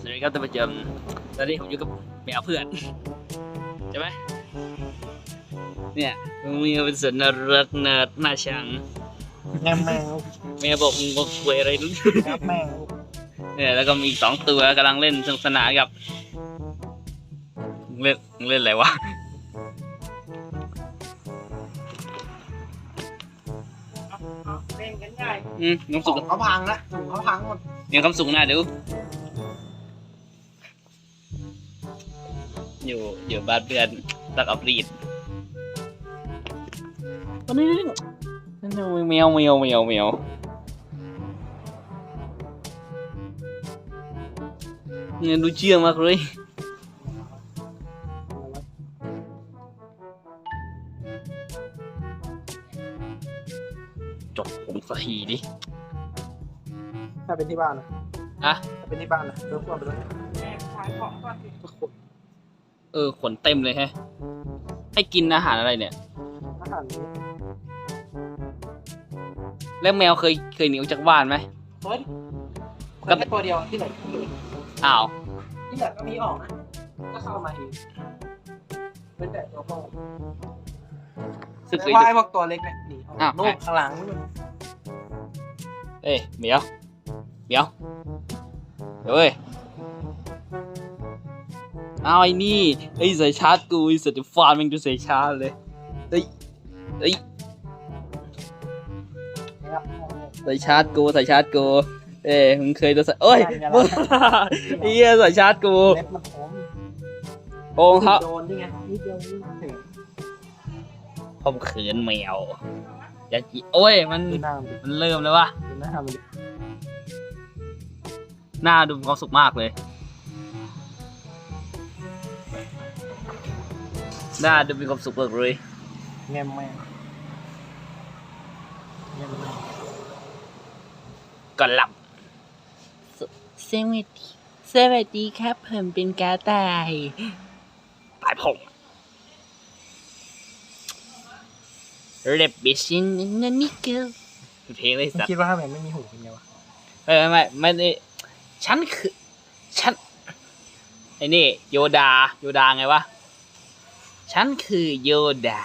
สวัสดีครับท่านผู้ชมตอนนี้ผมอยู่กับแมวเพื่อนใช่ไหมเนี่ยมึงมีเป็นสันนรักนาดน่าชังแงมแมงลูกแมวบอกมึงบอกคุยอะไรรู้แงมแมงลูกเนี่ยแล้วก็มีอีกสองตัวกำลังเล่นสนุกสนานกับมึงเล่นมึงเล่นอะไรวะเล่นกันใหญ่อืมน้ำขสุอกงเขาพังละถุงเขาพังหมดมีความสุขนะดู อยู่อยู่บ้านเพื่อนตักอับรีดวันนี้นั่นแมวแมวแมวแมวเนี่ยดูเชื่องมากเลยจบผมสักทีดิถ้าเป็นที่บ้านนะอะถ้าเป็นที่บ้านนะเริ่มควรไปแล้ว เออขนเต็มเลยแฮะ ให้กินอาหารอะไรเนี่ย อาหารนี้แล้วแมวเคยเคยหนีออกจากบ้านไหม เฮ้ยก็เป็นตัวเดียวที่ไหนอ้าว ที่เหลือก็มีออกนะก็เข้ามาเองเป็นแต่ตัวพ่อสึกเคแต่ยว่าดูไอ้พวกตัวเล็กเนี่ยหนีออกอ้าวลูกข้างหลังนู่นเอ้ยเหมียวเหมียวเดี๋ยวเว้ย เอาไอ้นี่ไอ้ยใส่ชาร์จกูไอ้สัตว์ฟาร์มมันดูใส่ชาร์จเลยเฮ้ยเฮ้ยนะครับใส่ชาร์จกูใส่ชาร์จกูเอ้ยมึงเคยโดนใส่เอ้ยนั่นไงล่ะมึงไอ้เหี้ยใส่ชาร์จกูเล็บมันคมโองเขาโดนนี่ไงนิดเดียวนี่ถึงผมเขินแมวอย่าจีโอ้ยมันดูหน้ามันดิมันเริ่มแล้ววะดูหน้ามันดิหน้าดูมีความสุขมากเลย หน้าดูมีความสุขมากเลยแงมแมงแงมแมงก่อนหลับสวัสดีสวัสดีครับผมเป็นกาต่ายตายผมเล็บบิชชินนันนี่เกิลเพลงเลยมึงสัตว์คิดว่าทำไมไม่มีหูเป็นไงวะเออไม่ไม่ได้ฉันคือฉันไอ้นี่โยดาโยดาไงวะ ฉันคือโยดา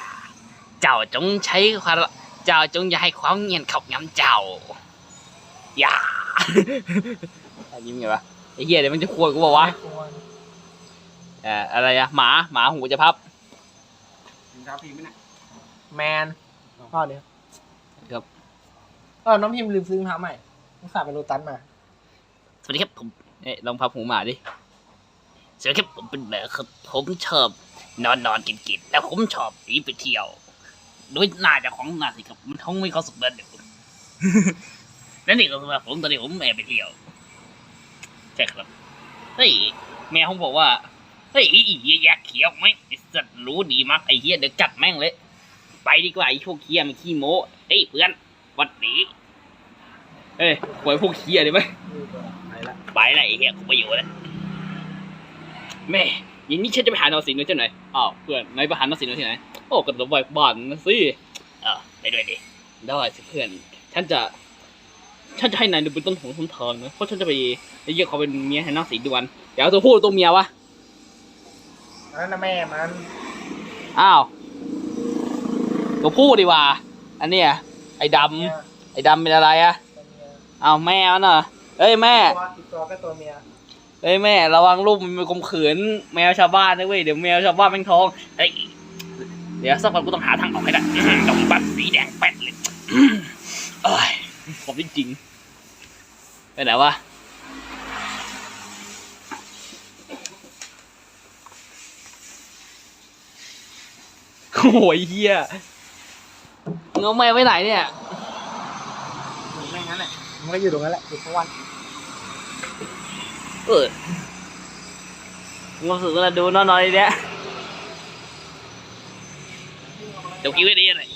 เจ้าจงใช้ความเจ้าจงอย่าให้ความเงียนขับย้ำเจ้า อย่าอันนี้ไงวะไอ้เหี้ยเดี๋ยวมันจะควรกูบอกว่าไม่ควรเอ่ออะไรอะหมาหมาหูจะพับแมนพ่อเดียวครับเออน้องพิมพ์ลืมซื้อรองเท้าใหม่ต้องสั่งเป็นโรตัสมา สวัสดีครับผมเอ๊ะลองพับหูหมาดิสวัสดีครับผมเป็นแบบครับผมชอบ นอนนอนกินกินแล้วผมชอบหนีไปเที่ยวด้วยหน้าจะของหน้าสิครับมันท้องไม่เขาสุกเดินเดี๋ยวนั่นนี่ก็คือว่าผมตอนนี้ผมแอบไปเที่ยวใช่ครับเฮ้ยแม่ผมบอกว่าเฮ้ยอ้เหี้ยแยกเขียวไหมสัตว์รู้ดีมากไอ้เหี้ยเดี๋ยวจัดแม่งเลย ไปดีกว่าไอ้พวกเคียมันขี้โม้เฮ้ยเพื่อนวัดดีเอ้ยปล่อยพวกเคียได้ไหมไปละไปไหนเฮียกูไปอยู่แล้วแม่ย่างนี้ฉันจะไปหานอสินด้วยใช่ไหมอ้าวเพื่อนนายไปหานอสินด้วยที่ไหน โอ้กระโดดไปบ้านนะสิเออไปด้วยดิได้สิเพื่อน ฉันจะ ฉันจะให้นายดูเป็นต้นของต้นทางนะเพราะฉันจะไปไอ้เหี้ยเขาเป็นเมียให้นอสินดวนเดี๋ยวตัวผู้หรือตัวเมียวะนั่นนะแม่มันอ้าวตัวผู้ดีกว่า อันเนี้ยไอ้ดเนี่ยำไอ้ดำเป็นอะไรอะตัวเมียอ้าวแม่มันเหรอเอ้ยแม่ ตัวอีกตัวก็ตัวเมีย เฮ้ยแม่ระวังลูกมันไปข่มขืนแมวชาวบ้านนะเว้ยเดี๋ยวแมวชาวบ้านแม่งท้องเฮ้ยเดี๋ยวสักวันกูต้องหาทางออกให้ได้ต้องบัตสีแดงแป๊ดเลยเอ้ยผมจริงๆไปไหนวะโอ้ยเฮียเงาแมวไปไหนเนี่ยอยู่แม่งั้นแหละมันก็อยู่ตรงนั้นแหละอยู่ทั้งวัน เออรู้สึกว่าดูน้อยๆเนี่ยเดี๋ยวกินไว้ดีเลย